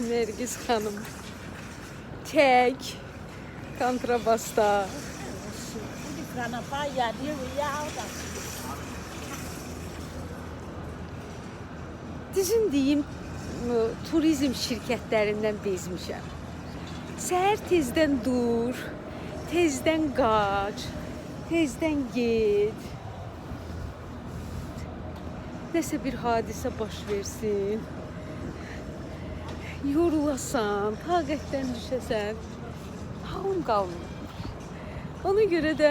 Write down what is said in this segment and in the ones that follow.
Nergis xanım. Çək. Kontrabasta. Düzün deyim, turizm şirkətlərindən bezmişəm. Səhər tezdən dur, tezdən qaç, tezdən get. Nəsə bir hadisə baş versin. Yorulasan, taqətdən düşəsən. Halım qalmır. Ona görə də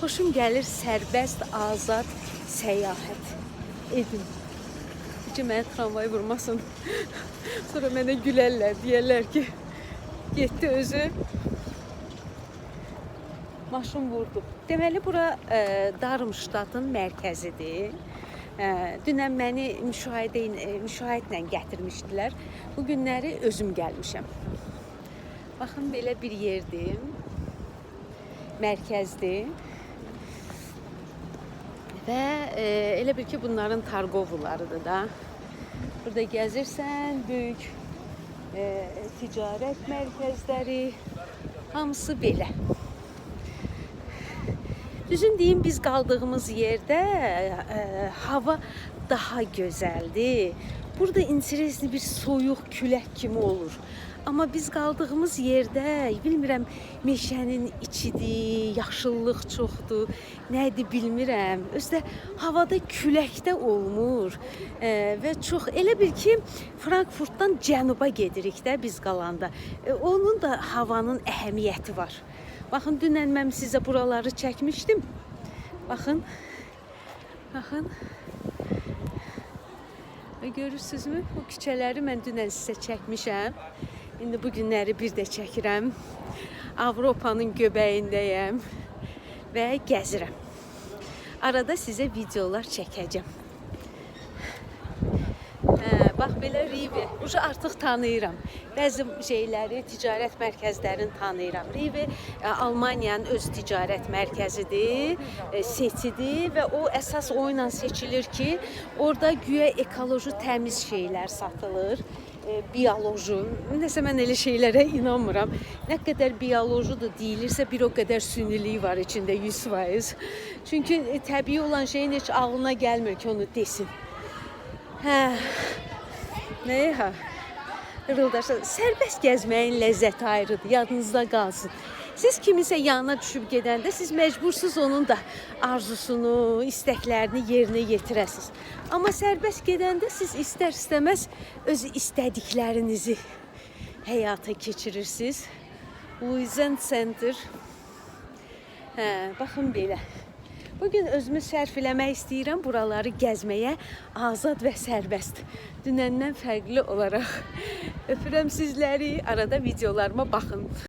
xoşum gəlir sərbəst, azad səyahət edin. Ki mənə tramvay vurmasın. Sonra mənə gülərlər, deyərlər ki, getdi özü. Maşın vurdu. Deməli bura e, Darmstadtın mərkəzidir. E, dünən məni müşahidə e, müşahidlə gətirmişdilər. Bu günləri özüm gəlmişəm. Baxın belə bir yerdir. Mərkəzdir. Və e, elə bil ki, bunların targovlarıdır da. Burada gəzirsən, böyük e, ticarət mərkəzləri, hamısı belə. Düzün deyim, biz qaldığımız yerdə e, hava daha gözəldir. Burada interesli bir soyuq külək kimi olur. Amma biz qaldığımız yerdə, bilmirəm, meşənin içidir, yaşıllıq çoxdur, nədir bilmirəm. Özdə havada külək də olmur. E, və çox elə bil ki, Frankfurtdan cənuba gedirik də biz qalanda. E, onun da havanın əhəmiyyəti var. Baxın, dünən mən sizə buraları çəkmişdim. Baxın. Baxın. Görürsünüzmü? Bu küçələri mən dünən sizə çəkmişəm. İndi bu günləri bir də çəkirəm. Avropanın göbəyindəyəm və gəzirəm. Arada sizə videolar çəkəcəm. Bax belə Rivi. Uca artıq tanıyıram. Bəzi şeyləri, ticarət mərkəzlərini tanıyıram. Rivi e, Almaniyanın öz ticarət mərkəzidir, e, seçidir və o əsas o seçilir ki, orada güya ekoloji təmiz şeylər satılır. E, bioloji. Nəsə mən elə şeylərə inanmıram. Nə qədər biolojidir deyilirsə, bir o qədər sünilik var içində 100%. Çünki təbii olan şeyin heç ağlına gəlmir ki, onu desin. Hə. Nəyə hə? Hırıldaşlar. Sərbəst gəzməyin ayrıdır. Yadınızda qalsın. Siz kimisə yanına düşüb gedəndə siz məcbursuz onun da arzusunu, istəklərini yerinə yetirəsiniz. Amma sərbəst gedəndə siz istər-istəməz öz istədiklərinizi həyata keçirirsiniz. Luizen Center. Hə, baxın belə. Bu gün özümü sərf eləmək istəyirəm buraları gəzməyə, azad və sərbəst. Dünəndən fərqli olaraq. Öpürəm sizləri. Arada videolarıma baxın.